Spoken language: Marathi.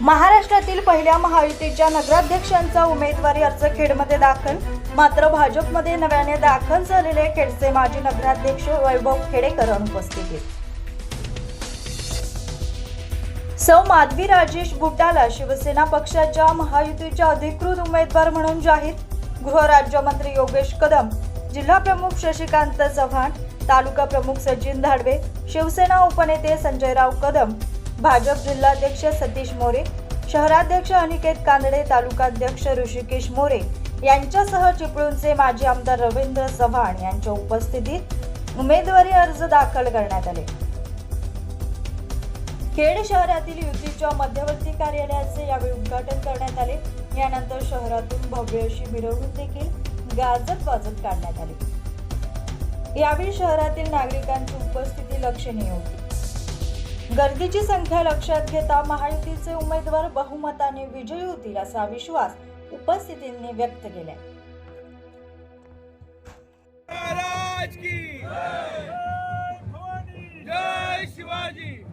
महाराष्ट्रातील पहिल्या महायुतीच्या नगराध्यक्षांचा उमेदवारी अर्ज खेडमध्ये दाखल. मात्र भाजपमध्ये नव्याने दाखल झालेले खेडचे माजी नगराध्यक्ष वैभव खेडेकर अनुपस्थित सौ माधवी राजेश बुटाला शिवसेना पक्षाच्या महायुतीच्या अधिकृत उमेदवार म्हणून जाहीर. गृहराज्यमंत्री योगेश कदम जिल्हा प्रमुख शशिकांत चव्हाण तालुका प्रमुख सचिन धाडवे शिवसेना उपनेते संजयराव कदम भाजप जिल्हाध्यक्ष सतीश मोरे शहराध्यक्ष अनिकेत कानडे तालुकाध्यक्ष ऋषिकेश मोरे यांच्यासह चिपळूणचे माजी आमदार रवींद्र चव्हाण यांच्या उपस्थितीत उमेदवारी अर्ज दाखल करण्यात आले. खेड शहरातील युतीच्या मध्यवर्ती कार्यालयाचे यावेळी उद्घाटन करण्यात आले. यानंतर शहरातून भव्य अशी मिरवणूक देखील गाजत वाजत काढण्यात आली. यावेळी शहरातील नागरिकांची उपस्थिती लक्षणीय होती. गर्दीची संख्या लक्षात घेता महायुतीचे उमेदवार बहुमताने विजयी होतील असा विश्वास उपस्थितींनी व्यक्त केला शिवाजी.